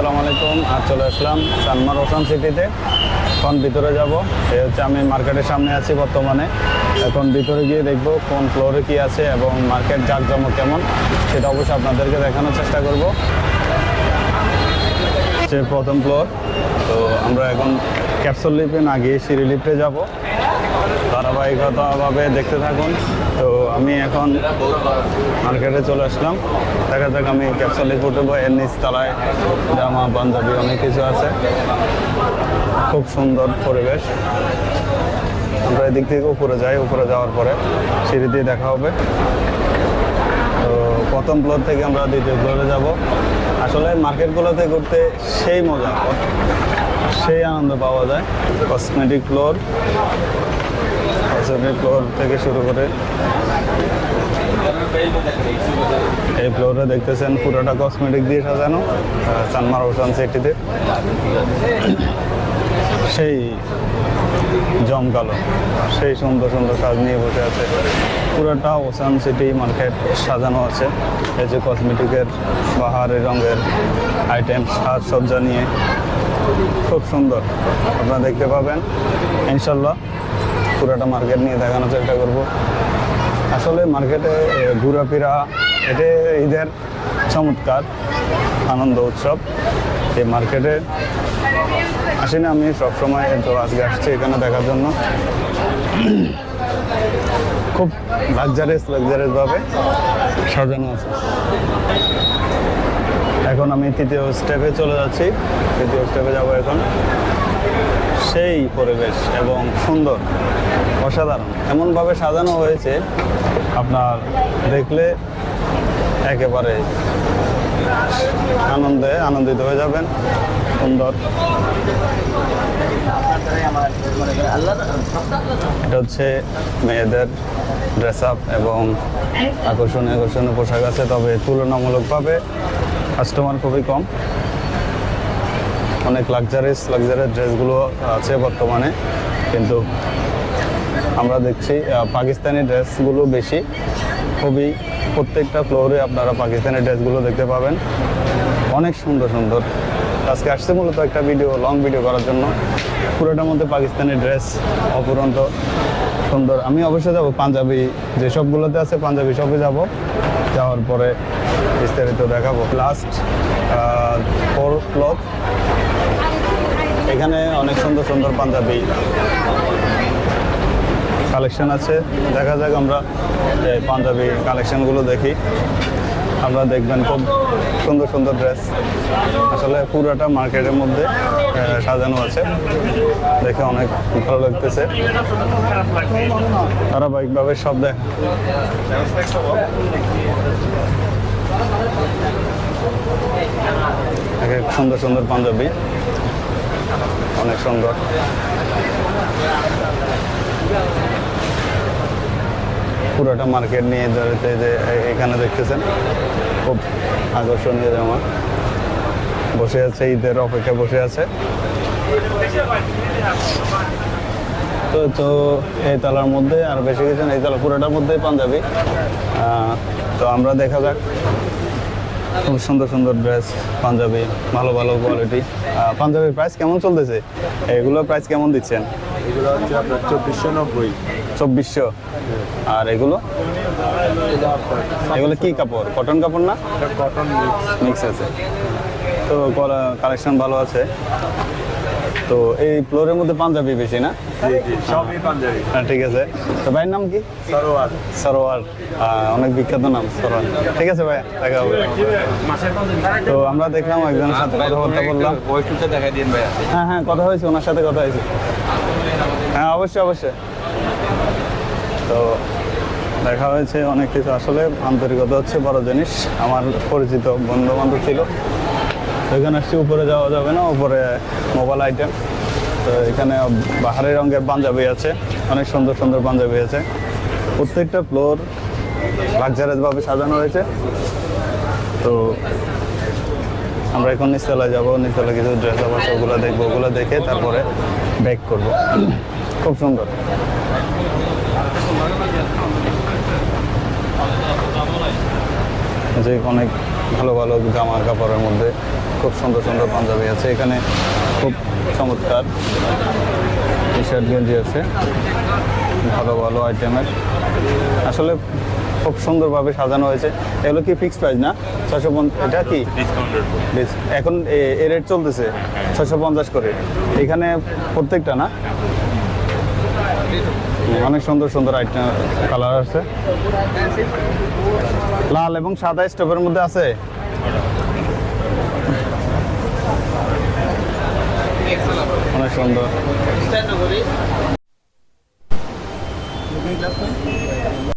আসসালামু আলাইকুম। আর চলে আসলাম সানমার ওসান সিটিতে। এখন ভিতরে যাব। এই হচ্ছে আমি মার্কেটের সামনে আছি বর্তমানে। এখন ভিতরে গিয়ে দেখব কোন ফ্লোরে কি আছে এবং মার্কেট জাঁকজমক কেমন, সেটা অবশ্যই আপনাদেরকে দেখানোর চেষ্টা করব। যে প্রথম ফ্লোর। তো আমরা এখন ক্যাপসুল লিফে না গিয়ে সিঁড়ি লিফটে যাব। ধারাবাহিকতাভাবে দেখতে থাকুন। তো আমি এখন মার্কেটে চলে আসলাম। দেখা যাক আমি ক্যাপসুল উঠবো, এর নিচ তলায় জামা, পাঞ্জাবি অনেক কিছু আছে। খুব সুন্দর পরিবেশ। আমরা এদিক থেকে উপরে যাই, উপরে যাওয়ার পরে সিঁড়ি দিয়ে দেখা হবে। তো প্রথম ফ্লোর থেকে আমরা দ্বিতীয় ফ্লোরে যাব। আসলে মার্কেটগুলোতে ঘুরতে সেই মজা, সেই আনন্দ পাওয়া যায়। কসমেটিক ফ্লোর কসমেটিক ফ্লোর থেকে শুরু করে এই ফ্লোরে দেখতেছেন পুরোটা কসমেটিক দিয়ে সাজানো চানমার ওশান সিটিতে। সেই জমকালো সেই সুন্দর সুন্দর সাজ নিয়ে বসে আছে। পুরোটা ওসান সিটি মার্কেট সাজানো আছে। এই যে কসমেটিকের বাহারি রঙের আইটেম সাজসজ্জা নিয়ে। খুব সুন্দর, আপনারা দেখতে পাবেন। ইনশাল্লাহ পুরোটা মার্কেট নিয়ে দেখানোর চেষ্টা করব। আসলে মার্কেটে ঘোরাফেরা, এটা ঈদের চমৎকার আনন্দ উৎসব। এই মার্কেটে আসি না আমি, সবসময় তো আজকে আসছি এখানে দেখার জন্য। খুব লাক্সারিয়াস ভাবে সাজানো আছে। এখন আমি তৃতীয় স্টেপে চলে যাচ্ছি। তৃতীয় স্টেপে যাব এখন। সেই পরিবেশ এবং সুন্দর অসাধারণ। এমনভাবে সাজানো হয়েছে, আপনার দেখলে একেবারে আনন্দে আনন্দিত হয়ে যাবেন। সুন্দর। এটা হচ্ছে মেয়েদের ড্রেস আপ এবং আকর্ষণীয় আকর্ষণীয় পোশাক আছে, তবে তুলনামূলকভাবে কাস্টমার খুবই কম। অনেক লাক্সারিস লাক্সারিয়াস ড্রেসগুলো আছে বর্তমানে, কিন্তু আমরা দেখছি পাকিস্তানি ড্রেসগুলো বেশি। খুবই প্রত্যেকটা ফ্লোরে আপনারা পাকিস্তানি ড্রেসগুলো দেখতে পাবেন। অনেক সুন্দর সুন্দর। আজকে আসছে মূলত একটা ভিডিও লং ভিডিও করার জন্য। পুরোটার মধ্যে পাকিস্তানি ড্রেস অপুরন্ত সুন্দর। আমি অবশ্যই যাব পাঞ্জাবি, যে সবগুলোতে আছে পাঞ্জাবি সবে যাব। যাওয়ার পরে বিস্তারিত দেখাবো। লাস্ট ফোর ক্লথ এখানে অনেক সুন্দর সুন্দর পাঞ্জাবি। কালেকশন আছে। দেখা যাক আমরা এই পাঞ্জাবি কালেকশনগুলো দেখি। আমরা দেখবেন খুব সুন্দর সুন্দর ড্রেস আসলে পুরোটা মার্কেটের মধ্যে সাজানো আছে। দেখে অনেক ভালো লাগতেছে। ধারাবাহিকভাবে সব দেখ সুন্দর সুন্দর পাঞ্জাবি। অনেক সুন্দর। পুরোটা মার্কেট নিয়ে ধরেতে যে এখানে দেখতেছেন, খুব আকর্ষণীয় জামা। বসে আছে, ঈদের অপেক্ষা বসে আছে। তো তো, এই তলার মধ্যে আর বেশি কিছু এই তলা পুরোটার মধ্যেই পাঞ্জাবি। তো আমরা দেখা যাক। খুব সুন্দর সুন্দর ড্রেস পাঞ্জাবি, ভালো ভালো কোয়ালিটি পাঞ্জাবির প্রাইস কেমন চলতেছে? এগুলোর প্রাইস কেমন দিচ্ছেন? এগুলো হচ্ছে আপনার চব্বিশশো নব্বই। চব্বিশশো আর এগুলো? এগুলো কি কাপড়? কটন কাপড় না? কটন মিক্স আছে। তো কালেকশন ভালো আছে। তো এই ফ্লোরের মধ্যে পাঞ্জাবি বেশি না? সবই পাঞ্জাবি। হ্যাঁ ঠিক আছে। তো ভাইয়ের নাম কি? সরোয়ার। সরোয়ার। অনেক বিখ্যাত নাম সরোয়ার। ঠিক আছে ভাইয়া দেখা হবে। তো আমরা দেখলাম একজনের সাথে কথাবার্তা বললাম। হ্যাঁ হ্যাঁ কথা হয়েছে ওনার সাথে কথা হয়েছে। হ্যাঁ অবশ্যই অবশ্যই। তো দেখা হয়েছে অনেক কিছু। আসলে আন্তরিকতা হচ্ছে বড় জিনিস। আমার পরিচিত বন্ধু বান্ধব ছিল। এখানে আসছি, উপরে যাওয়া যাবে না, উপরে মোবাইল আইটেম তো এখানে বাহারি রঙের পাঞ্জাবি আছে। অনেক সুন্দর সুন্দর পাঞ্জাবি আছে। প্রত্যেকটা ফ্লোর লাক্সারিয়াসভাবে সাজানো হয়েছে। তো আমরা এখন নিচতলায় যাব। নিচতলা কিছু ড্রেস আপ আছে, ওগুলো দেখব। ওগুলো দেখে তারপরে ব্যাক করব। খুব সুন্দর। যে অনেক ভালো ভালো জামা কাপড়ের মধ্যে খুব সুন্দর সুন্দর পাঞ্জাবি আছে। এখানে খুব চমৎকার টি শার্ট গেঞ্জি আছে। ভালো ভালো আইটেমের। আসলে খুব সুন্দরভাবে সাজানো হয়েছে। এগুলো কি ফিক্স প্রাইস না? ছশো এটা কি? এখন এ রেট চলতেছে। ছশো পঞ্চাশ করে। এখানে প্রত্যেকটা না? অনেক সুন্দর সুন্দর আইটেম কালার আছে। লাল এবং সাদা স্টোভের মধ্যে আছে। অনেক সুন্দর।